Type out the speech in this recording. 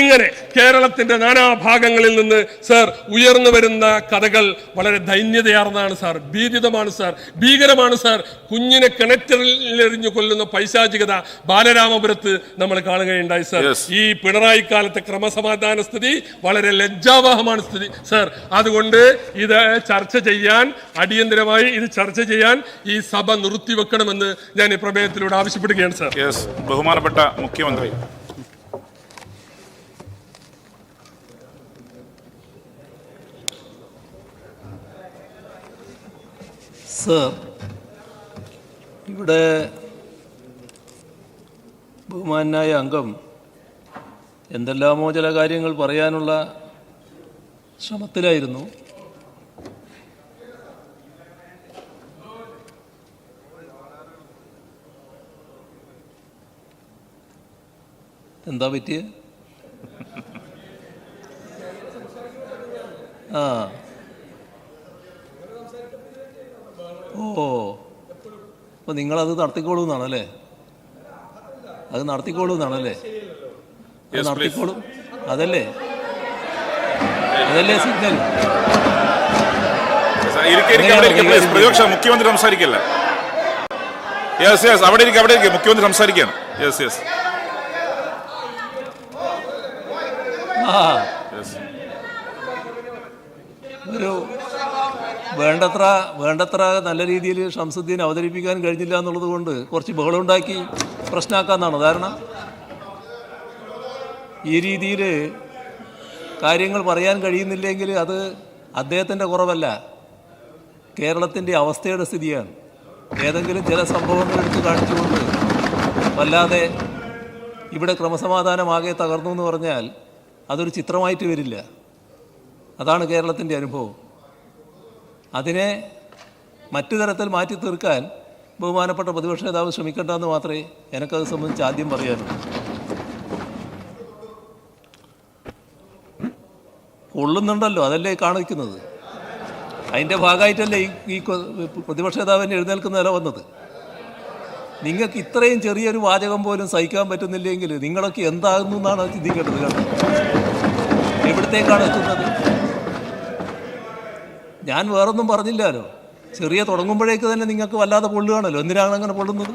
ഇങ്ങനെ കേരളത്തിന്റെ നാനാഭാഗങ്ങളിൽ നിന്ന് സർ ഉയർന്നു വരുന്ന കഥകൾ വളരെ ദൈന്യതയാർന്നതാണ് സാർ ഭീതിതമാണ് സാർ ഭീകരമാണ് സാർ. കുഞ്ഞിനെ കിണറ്ററിലെറിഞ്ഞു കൊല്ലുന്ന പൈശാചികത ബാലരാമപുരത്ത് നമ്മൾ കാണുകയുണ്ടായി സാർ. ഈ പിണറായി കാലത്തെ ക്രമസമാധാന സ്ഥിതി വളരെ ലജ്ജാവഹമാണ് സ്ഥിതി. സർ അതുകൊണ്ട് ഇത് ചർച്ച ചെയ്യാൻ അടിയന്തരമായി ഇത് ചർച്ച ചെയ്യാൻ ഈ സഭ നിർത്തിവെക്കണമെന്ന് ഞാൻ ഈ പ്രമേയത്തിലൂടെ ആവശ്യപ്പെടുകയാണ് സർ. ബഹുമാനപ്പെട്ട മുഖ്യമന്ത്രി സർ ഇവിടെ ബഹുമാനായ അംഗം എന്തെല്ലാമോ ചില കാര്യങ്ങൾ പറയാനുള്ള ശ്രമത്തിലായിരുന്നു. എന്താ പറ്റിയ? ആ. ഓ. അപ്പോൾ നിങ്ങളത് നടത്തിക്കോളൂ എന്നാണല്ലേ അത് നടത്തിക്കോളൂ എന്നാണല്ലേ അത് നടത്തിക്കോളും. അതല്ലേ? അതല്ലേ സിഗ്നൽ? മുഖ്യമന്ത്രി സംസാരിക്കല്ല? യെസ് യെസ് അവിടെ ഇരിക്കും അവിടെ ഇരിക്കും. മുഖ്യമന്ത്രി സംസാരിക്കുകയാണ്. യെസ് യെസ് ആ. യെസ് ഒരു വേണ്ടത്ര വേണ്ടത്ര നല്ല രീതിയിൽ ഷംസുദ്ദീൻ അവതരിപ്പിക്കാൻ കഴിഞ്ഞില്ല എന്നുള്ളത് കൊണ്ട് കുറച്ച് ബഹളമുണ്ടാക്കി പ്രശ്നമാക്കാന്നാണ് ധാരണ? ഈ രീതിയിൽ കാര്യങ്ങൾ പറയാൻ കഴിയുന്നില്ലെങ്കിൽ അത് അദ്ദേഹത്തിന്റെ കുറവല്ല. കേരളത്തിന്റെ അവസ്ഥയുടെ സ്ഥിതിയാണ്. ഏതെങ്കിലും ചില സംഭവങ്ങൾ എടുത്ത് കാണിച്ചുകൊണ്ട് വല്ലാതെ ഇവിടെ ക്രമസമാധാനമാകെ തകർന്നു എന്ന് പറഞ്ഞാൽ അതൊരു ചിത്രമായിട്ട് വരില്ല. അതാണ് കേരളത്തിന്റെ അനുഭവം. അതിനെ മറ്റു തരത്തിൽ മാറ്റി തീർക്കാൻ ബഹുമാനപ്പെട്ട പ്രതിപക്ഷ നേതാവ് ശ്രമിക്കേണ്ടെന്ന് മാത്രമേ എനിക്കത് സംബന്ധിച്ച് ആദ്യം പറയാനുള്ളൂ. കൊള്ളുന്നുണ്ടല്ലോ അതല്ലേ കാണിക്കുന്നത്. അതിന്റെ ഭാഗമായിട്ടല്ലേ ഈ പ്രതിപക്ഷ നേതാവിന്റെ എഴുന്നേൽക്കുന്ന നില വന്നത്. നിങ്ങൾക്ക് ഇത്രയും ചെറിയൊരു വാചകം പോലും സഹിക്കാൻ പറ്റുന്നില്ലെങ്കിൽ നിങ്ങളൊക്കെ എന്താകുന്നു എന്നാണ് ചിന്തിക്കേണ്ടത് കേട്ടോ. എവിടത്തേക്കാണ് എത്തുന്നത്? ഞാൻ വേറൊന്നും പറഞ്ഞില്ലല്ലോ ചെറിയ തുടങ്ങുമ്പോഴേക്ക് തന്നെ നിങ്ങൾക്ക് വല്ലാതെ പൊള്ളുകയാണല്ലോ. എന്തിനാണ് അങ്ങനെ പൊള്ളുന്നത്?